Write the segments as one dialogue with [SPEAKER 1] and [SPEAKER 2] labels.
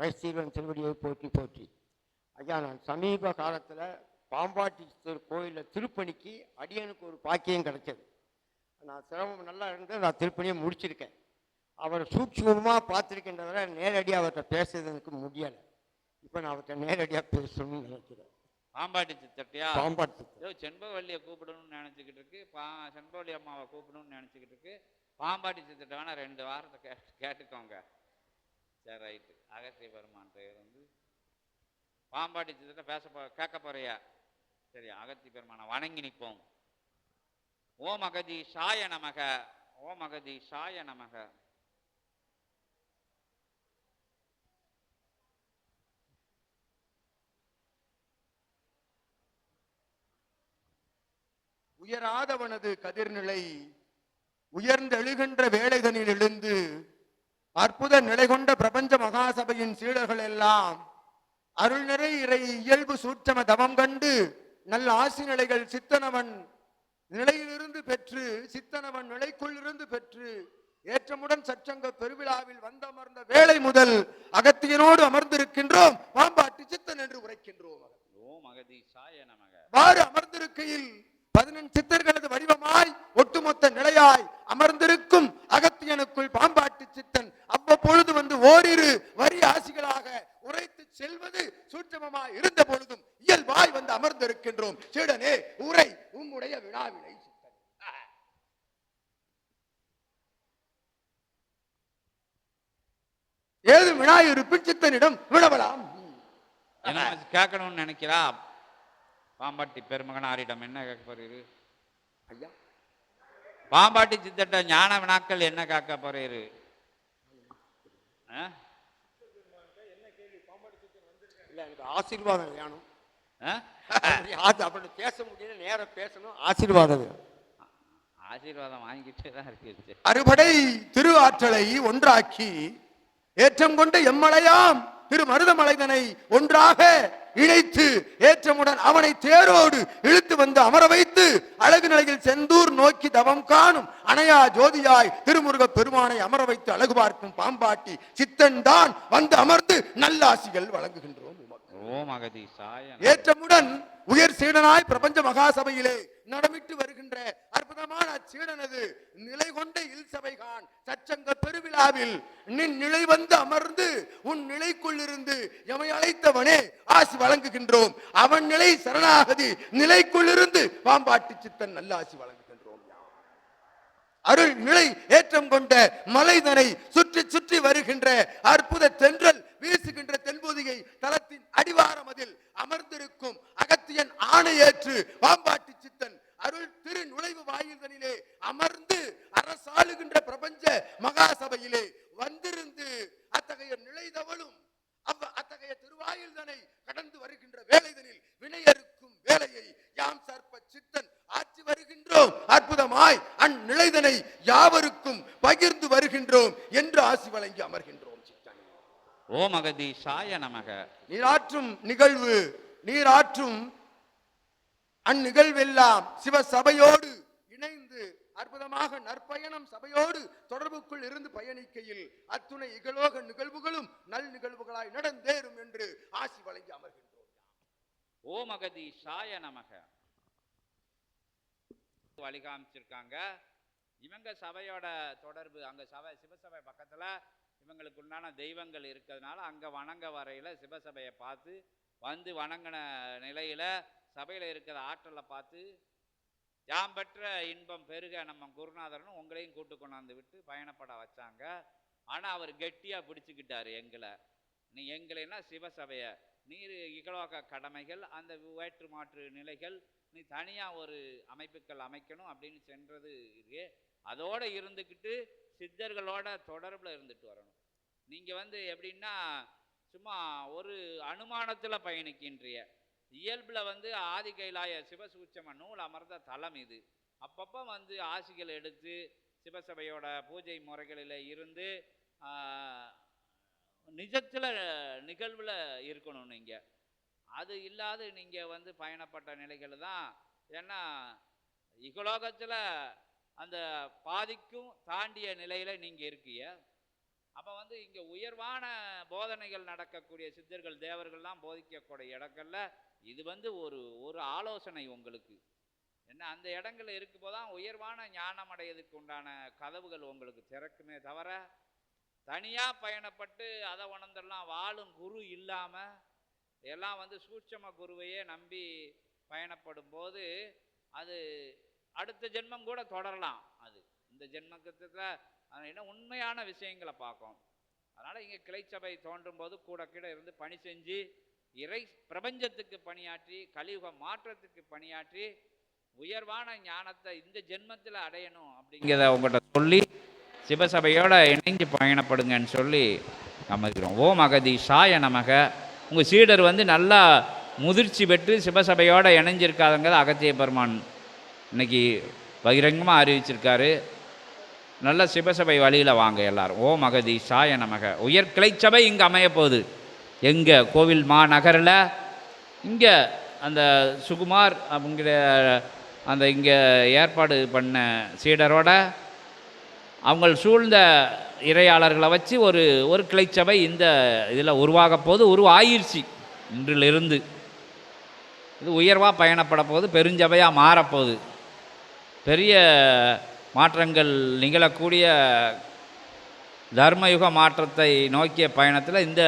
[SPEAKER 1] ரகசியவன் திருவடியை போற்றி போற்றி. ஐயா நான் சமீப காலத்தில் பாம்பாட்டி கோயிலில் திருப்பணிக்கு அடியனுக்கு ஒரு பாக்கியம் கிடைச்சது. நான் சிரமம் நல்லா இருந்து நான் திருப்பணியை முடிச்சிருக்கேன். அவர் சூட்சுமமாக பார்த்துருக்கின்றவரை நேரடியாக அவர்கிட்ட பேசுறது எனக்கு முடியலை. இப்போ நான் அவர்கிட்ட நேரடியாக பேசணும்னு நினைக்கிறேன்.
[SPEAKER 2] பாம்பாட்டி சித்தட்டியா
[SPEAKER 1] பாம்பாட்டி
[SPEAKER 2] ஏதோ செண்பகவல்லியை கூப்பிடணும்னு நினச்சிக்கிட்டு இருக்கு. பா செண்பகவல்லி அம்மாவை கூப்பிடணும்னு நினச்சிக்கிட்டு இருக்கு. பாம்பாட்டி சித்தட்ட வேணா ரெண்டு வாரத்தை கே கேட்டுக்கோங்க. சரி ரைட்டு. அகஸ்திய பெருமான் இருந்து பாம்பாட்டி சித்தட்ட பேச போ கேட்க போறியா? சரி அகத்தி பெருமானை வணங்கி நிற்போம். ஓம் அகதி சாய நமக ஓம் அகதி சாய நமக.
[SPEAKER 3] உயராதவனது கதிர்நிலை உயர்ந்தெழுகின்ற வேலைதனில் எழுந்து அற்புத நிலை கொண்ட பிரபஞ்ச மகாசபையின் சீடர்கள் எல்லாம் அருள்நிறை இறை இயல்பு சூட்சம தவம் கண்டு நல்ல ஆசி நிலைகள் சித்தனவன் நிலையிலிருந்து பெற்று சித்தனவன் நிலைக்குள் இருந்து பெற்று ஏற்றமுடன் சச்சங்க பெருவிழாவில் வந்தமர்ந்த வேளை முதல் அகத்தியனோடு அமர்ந்திருக்கின்றோம். பாம்பாட்டி சித்தன் என்று உரைக்கின்றோம் வாறு அமர்ந்திருக்கையில் பதினெண் சித்தர்களது வடிவமாய் ஒட்டுமொத்த நிலையாய் அமர்ந்திருக்கும் அகத்தியனுக்குள் பாம்பாட்டி சித்தன் அவ்வப்பொழுது வந்து ஓரிரு வரி ஆசிகளாக உரைத்து செல்வது சூட்சமமாய் இருந்த பொழுதும் இயல்பாய் வந்து அமர்ந்திருக்கின்றோம். சீடனே உரை உம்முடைய சித்தன் ஏது வினாயிருப்பின் சித்தனிடம் வினவலாம்?
[SPEAKER 2] கேட்கணும்னு நினைக்கிறா? பாம்பாட்டி பெருமகனாரிடம் என்ன கேட்க போறீரு?
[SPEAKER 3] ஐயா.
[SPEAKER 2] பாம்பாட்டி சித்தட்ட ஞான வினாக்கள் என்ன கேட்க போறீரு?
[SPEAKER 1] இல்லை எனக்கு ஆசீர்வாதம் வேணும். அப்படி பேச முடியல நேரம் பேசணும். ஆசீர்வாதம்
[SPEAKER 2] ஆசீர்வாதம் வாங்கிட்டே தான் இருக்கு
[SPEAKER 3] அறுபடை திரு ஆற்றலை ஒன்றாக்கி ஏற்றம் கொண்ட எம்மலையாம் திரு மருதமலைதனை ஒன்றாக இணைத்து ஏற்றமுடன் அவனை தேரோடு இழுத்து வந்து அமர வைத்து அழகு நிலையில் செந்தூர் நோக்கி தவம் காணும் அணையா ஜோதியாய் திருமுருக பெருமானை அமர வைத்து அழகு பார்க்கும் பாம்பாட்டி சித்தன் தான் வந்து அமர்ந்து நல்லாசிகள் வழங்குகின்றோம் ஏற்றமுடன் உயர் சீடனாய் பிரபஞ்ச மகாசபையிலே நடமிட்டு வருகின்ற அற்புதமான அச்சீடனது நிலை கொண்ட இல்சபைகான் சச்சங்க பெருவிழாவில் நின் நிலை வந்து அமர்ந்து உன் நிலைக்குள் இருந்து எமை அழைத்தவனே ஆசி வழங்குகின்றோம். அவன் நிலை சரணாகதி நிலைக்குள்ளிருந்து பாம்பாட்டி சித்தன் நல்லாசி வழங்குகின்றோம். அருள் நிலை ஏற்றம் கொண்ட மலைதனை சுற்றி சுற்றி வருகின்ற அற்புத தென்றல் வீசுகின்ற தென்பொதிகை தளத்தின் அடிவாரம் அதில் அமர்ந்திருக்கும் அகத்தியன் ஆணை ஏற்று பாம்பாட்டி சித்தன் அருள் திரு நுழைவு வாயில்களிலே அமர்ந்து அரசாளுகின்ற பிரபஞ்ச மகாசபையிலே வருகின்றோம் அற்புதமாய் அந்நிலைதனை யாவருக்கும் பகிர்ந்து வருகின்றோம் என்று ஆசி வழங்கி அமர்கின்றோம்
[SPEAKER 2] ஓம் அகதி சாய நமக.
[SPEAKER 3] நீராற்றும் நிகழ்வு நீராற்றும் அந்நிகழ்வெல்லாம் சிவ சபையோடு இணைந்து அற்புதமாக நற்பயணம் சபையோடு தொடர்புக்குள் இருந்து பயணிக்கையில் அத்துணை இகலோக நிகழ்வுகளும் நல் நிகழ்வுகளாய் நடந்தேறும் என்று ஆசி வழங்கி அமர்கின்றோம்.
[SPEAKER 2] ஓம் அகதி சாய நமக. வழி காமிச்சிருக்காங்க இவங்க சபையோட தொடர்பு அங்கே சபை சிவசபை பக்கத்தில் இவங்களுக்கு உண்டான தெய்வங்கள் இருக்கிறதுனால அங்கே வணங்க வரையில் சிவசபையை பார்த்து வந்து வணங்கின நிலையில் சபையில் இருக்கிற ஆற்றலை பார்த்து யாம் பெற்ற இன்பம் பெருக நம்ம குருநாதரனும் உங்களையும் கூட்டு கொண்டாந்து விட்டு பயணப்பட வச்சாங்க. ஆனால் அவர் கெட்டியா பிடிச்சிக்கிட்டார் எங்களை. நீ எங்களைன்னா சிவசபையை நீர் இகலோக கடமைகள் அந்த வேற்று மாற்று நிலைகள் நீ தனியாக ஒரு அமைப்புகள் அமைக்கணும் அப்படின்னு சென்றது இருக்கு. அதோடு இருந்துக்கிட்டு சித்தர்களோட தொடர்பில் இருந்துட்டு வரணும். நீங்கள் வந்து எப்படின்னா சும்மா ஒரு அனுமானத்தில் பயணிக்கின்றிய. இயல்பில் வந்து ஆதி கைலாய சிவசூச்சம நூல் அமர்ந்த தலம் இது. அப்பப்போ வந்து ஆசிகள் எடுத்து சிவசபையோட பூஜை முறைகளில் இருந்து நிஜத்தில் நிகழ்வில் இருக்கணும் நீங்கள் அது இல்லாது நீங்கள் வந்து பயணப்பட்ட நிலைகள் தான். ஏன்னா இகலோகத்தில் அந்த பாதிக்கும் தாண்டிய நிலையில் நீங்கள் இருக்கீங்க. அப்போ வந்து இங்கே உயர்வான போதனைகள் நடக்கக்கூடிய சித்தர்கள் தேவர்கள்லாம் போதிக்கக்கூடிய இடங்கள்ல இது வந்து ஒரு ஒரு ஆலோசனை உங்களுக்கு. என்ன அந்த இடங்கள்ல இருக்கும்போது தான் உயர்வான ஞானம் அடையதுக்கு உண்டான கதவுகள் உங்களுக்கு திறக்குமே தவிர தனியாக பயணப்பட்டு அதை உணர்ந்தெல்லாம் வாழும் குரு இல்லாமல் எல்லாம் வந்து சூட்சம குருவையே நம்பி பயணப்படும் போது அது அடுத்த ஜென்மம் கூட தொடரலாம் அது. இந்த ஜென்மக்கத்தில் என்ன உண்மையான விஷயங்களை பார்க்கும். அதனால் இங்கே கிளைச்சபை தோன்றும் போது கூட கீழே இருந்து பணி செஞ்சு இறை பிரபஞ்சத்துக்கு பணியாற்றி கலியுக மாற்றத்துக்கு பணியாற்றி உயர்வான ஞானத்தை இந்த ஜென்மத்தில் அடையணும் அப்படிங்கிறத உங்கள்கிட்ட சொல்லி சிவசபையோடு இணைஞ்சு பயணப்படுங்கன்னு சொல்லி அமைக்கிறோம் ஓம் அகதீஷாய நமக. உங்கள் சீடர் வந்து நல்லா முதிர்ச்சி பெற்று சிவசபையோடு இணைஞ்சிருக்காதுங்கிறத அகத்திய பெருமான் இன்னைக்கு பகிரங்கமாக அறிவிச்சிருக்காரு. நல்ல சிவசபை வழியில் வாங்க எல்லாரும். ஓம் சாய நமக. உயர் கிளைச்சபை இங்கே அமைய போகுது. எங்கே? கோவில் மாநகரில். இங்கே அந்த சுகுமார் அப்படிங்கிற அந்த இங்கே ஏற்பாடு பண்ண சீடரோட அவங்க சூழ்ந்த இறையாளர்களை வச்சு ஒரு ஒரு கிளைச்சபை இந்த இதில் உருவாக போது உருவாயிருச்சு இன்றிலிருந்து. இது உயர்வாக பயணப்பட போது பெருஞ்சபையாக மாறப்போகுது பெரிய மாற்றங்கள் நிகழக்கூடிய தர்மயுக மாற்றத்தை நோக்கிய பயணத்தில் இந்த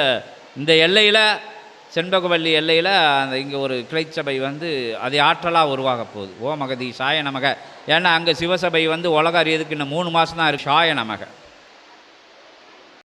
[SPEAKER 2] இந்த எல்லையில் செண்பகவல்லி எல்லையில் அந்த இங்கே ஒரு கிளைச்சபை வந்து அது ஆற்றலாக உருவாக போகுது. ஓ மகதி சாய நமக. ஏன்னா அங்கே சிவசபை வந்து உலக அறியதுக்கு இன்னும் மூணு மாதம் தான் இருக்குது சாய நமக.